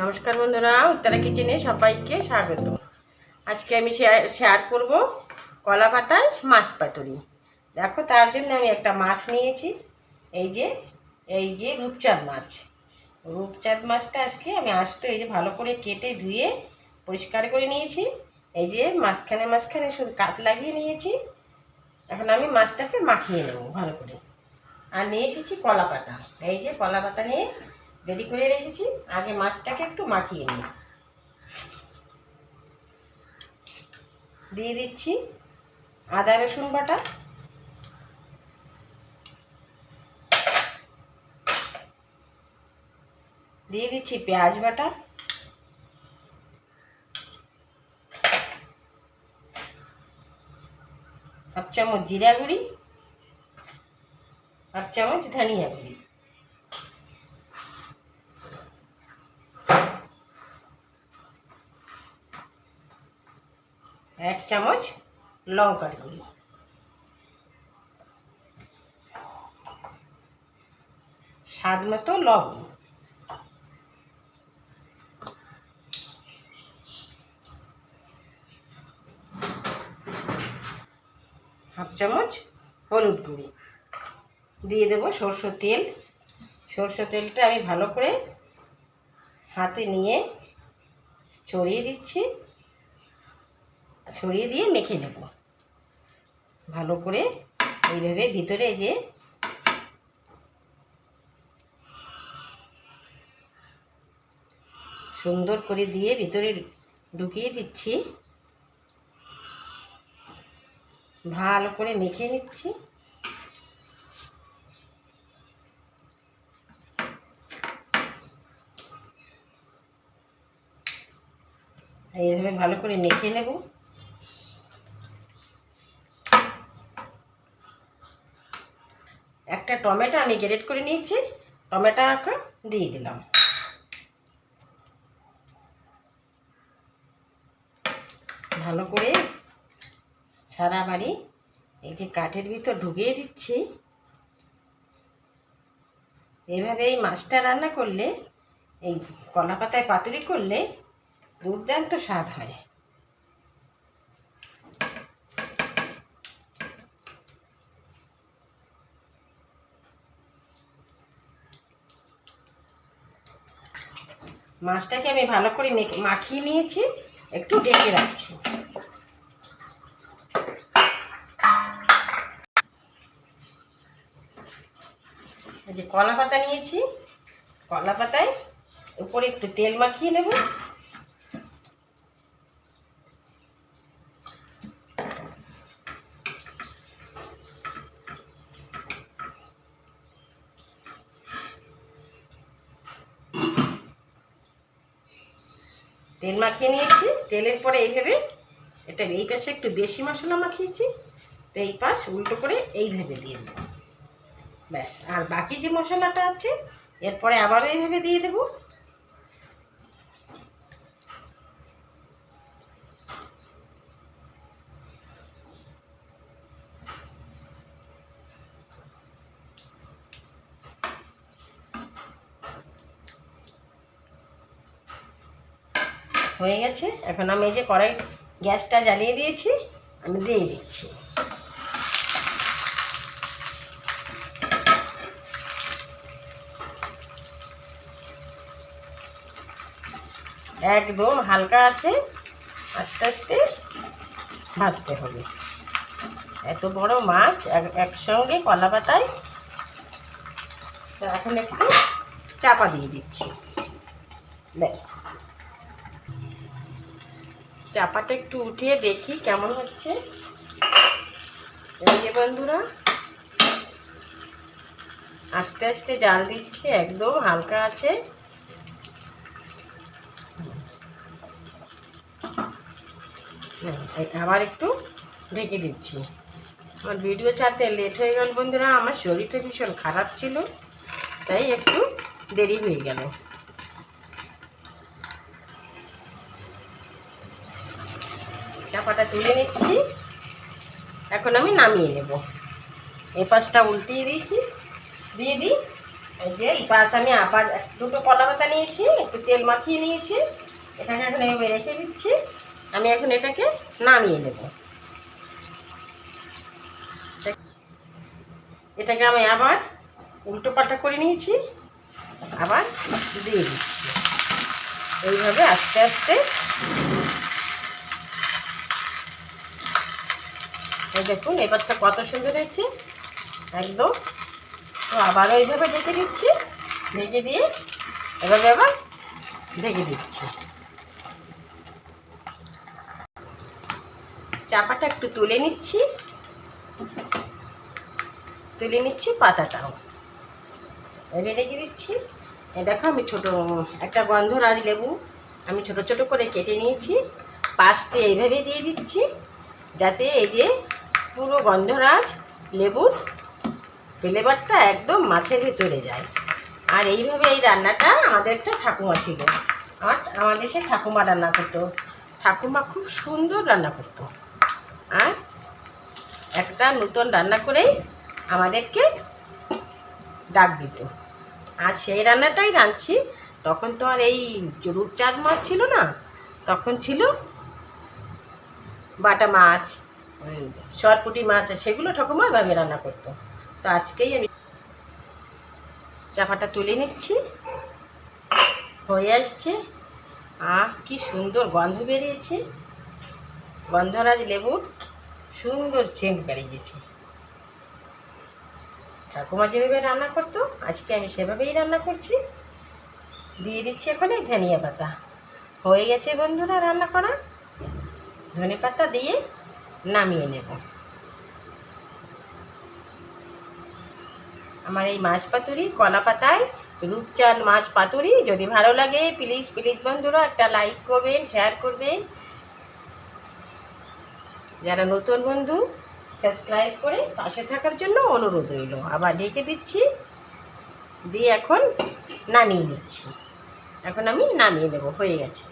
নমস্কার বন্ধুরা, উত্তরা কিচেনে সবাইকে স্বাগত। আজকে আমি শেয়ার শেয়ার করব কলা পাতায় মাছ পাতুরি। দেখো, তার জন্য আমি একটা মাছ নিয়েছি। এই যে এই যে রূপচাঁদ মাছ। রূপচাঁদ মাছটা আজকে আমি আস্ত, এই যে ভালো করে কেটে ধুয়ে পরিষ্কার করে নিয়েছি। এই যে মাঝখানে মাঝখানে শুধু কাট লাগিয়ে নিয়েছি। এখন আমি মাছটাকে মাখিয়ে নেব ভালো করে। আর নিয়ে এসেছি কলা পাতা। এই যে কলা পাতা নিয়ে রেডি করে রেখেছি। আগে মাছটাকে একটু মাখিয়ে নিই। দিয়ে দিচ্ছি আদা রসুন বাটা। দিয়ে দিচ্ছি পেঁয়াজ বাটা। হাফ চামচ জিরা গুঁড়ি। হাফ চামচ ধনিয়া গুঁড়ি। এক চামচ লঙ্কার গুঁড়ি। স্বাদ মতো লবণ। হাফ চামচ হলুদ গুঁড়ি। দিয়ে দেবো সরষের তেল। সরষের তেলটা আমি ভালো করে হাতে নিয়ে ছড়িয়ে দিচ্ছি। ছড়িয়ে দিয়ে মেখে নেব। ভালো করে এইভাবে ভিতরে যে সুন্দর করে দিয়ে ভিতরে ঢুকিয়ে দিচ্ছি। ভালো করে মেখে নিচ্ছি। এইভাবে ভালো করে মেখে নেব। একটা টমেটো আমি গ্রেট করে নিয়েছি টমেটোটা দিয়ে দিলাম। ভালো করে সারা বাড়ি এই যে কাঠের ভিতর ঢুকিয়ে দিচ্ছি। এভাবে এই মাছটা রান্না করলে, এই কলা পাতায় পাতুরি করলে দুর্দান্ত স্বাদ হয়। মাছটাকে আমি ভালো করে মেখে- মাখিয়ে নিয়েছি, একটু ডেকে রাখছি। যে কলা পাতা নিয়েছি কলা পাতায় উপরে একটু তেল মাখিয়ে নেব। তেল মাখিয়ে নিয়েছি। তেলের পরে এইভাবে এটা এই পাশে একটু বেশি মশলা মাখিয়েছি। তো এই পাশ উল্টো করে এইভাবে দিয়ে দেবো। ব্যাস, আর বাকি যে মশলাটা আছে, এরপরে আবারও এইভাবে দিয়ে দেবো। হয়ে গেছে। এখন আমি এই যে কড়াই গ্যাসটা জ্বালিয়ে দিয়েছি, আমি দিয়ে দিচ্ছি। একদম হালকা আছে, আস্তে আস্তে ভাজতে হবে। এত বড় মাছ এক- একসঙ্গে কলা পাতায় এখন একটু চাপা দিয়ে দিচ্ছি। ব্যাস। চাপাটা একটু উঠিয়ে দেখি কেমন হচ্ছে। বন্ধুরা, আস্তে আস্তে জাল দিচ্ছি, একদম হালকা আছে। এই আবার একটু ঢেকে দিচ্ছি। আমার ভিডিও ছাড়তে লেট হয়ে গেল বন্ধুরা, আমার শরীরটা ভীষণ খারাপ ছিল, তাই একটু দেরি হয়ে গেল। চাপাটা তুলে নিচ্ছি। এখন আমি নামিয়ে নেব। এই পাশটা উল্টিয়ে দিয়েছি। দিয়ে দিই। যে এই পাশ আমি আবার দুটো কলা পাতা নিয়েছি, একটু তেল মাখিয়ে নিয়েছি। এটাকে এখন এভাবে রেখে দিচ্ছি। আমি এখন এটাকে নামিয়ে নেব। এটাকে আমি আবার উল্টো পাল্টা করে নিয়েছি। আবার দিয়ে দিচ্ছি। এইভাবে আস্তে আস্তে এই দেখুন, এই পাশটা কত সুন্দর হয়েছে। একদম। তো আবারও এইভাবে ঢেকে দিচ্ছি। ঢেকে দিয়ে এভাবে আবার ঢেকে দিচ্ছি। চাপাটা একটু তুলে নিচ্ছি। তুলে নিচ্ছি পাতাটাও। এভাবে রেখে দিচ্ছি। দেখো, আমি ছোট একটা গন্ধ গন্ধরাজ লেবু আমি ছোট ছোট করে কেটে নিয়েছি। পাশ দিয়ে এইভাবে দিয়ে দিচ্ছি। যাতে এই যে পুরো গন্ধরাজ লেবুর ফ্লেভারটা একদম মাছের ভেতরে যায়। আর এইভাবে এই রান্নাটা আমাদের একটা ঠাকুমা ছিল। আমার আমাদের সে ঠাকুমা রান্না করতো। ঠাকুমা খুব সুন্দর রান্না করতো। আর একটা নতুন রান্না করেই আমাদেরকে ডাক দিত। আর সেই রান্নাটাই রাঁধছি। তখন তো আর এই রূপচাঁদ মাছ ছিল না, তখন ছিল বাটা মাছ সরপুটি মাছ সেগুলো ঠাকুমা এভাবে রান্না করতো। তো আজকেই আমি চাপাটা তুলে নিচ্ছি। হয়ে আসছে। আহ, কি সুন্দর গন্ধ বেরিয়েছে। গন্ধরাজ লেবুর সুন্দর সেন্ট বেরিয়েছে ঠাকুমা যেভাবে রান্না করতো, আজকে আমি সেভাবেই রান্না করছি। দিয়ে দিচ্ছি এখন ধনিয়া পাতা। হয়ে গেছে বন্ধুরা রান্না করা। ধনে পাতা দিয়ে নামিয়ে নেব। আমার এই মাছ পাতুরি, কলা পাতায়, রূপচাঁদ মাছ পাতুরি, যদি ভালো লাগে প্লিজ প্লিজ বন্ধুরা, একটা লাইক করবেন শেয়ার করবেন। যারা নতুন বন্ধু সাবস্ক্রাইব করে পাশে থাকার জন্য অনুরোধ রইল। আবার ঢেকে দিচ্ছি, দিয়ে এখন নামিয়ে নিচ্ছি। এখন আমি নামিয়ে নেব, হয়ে গেছে।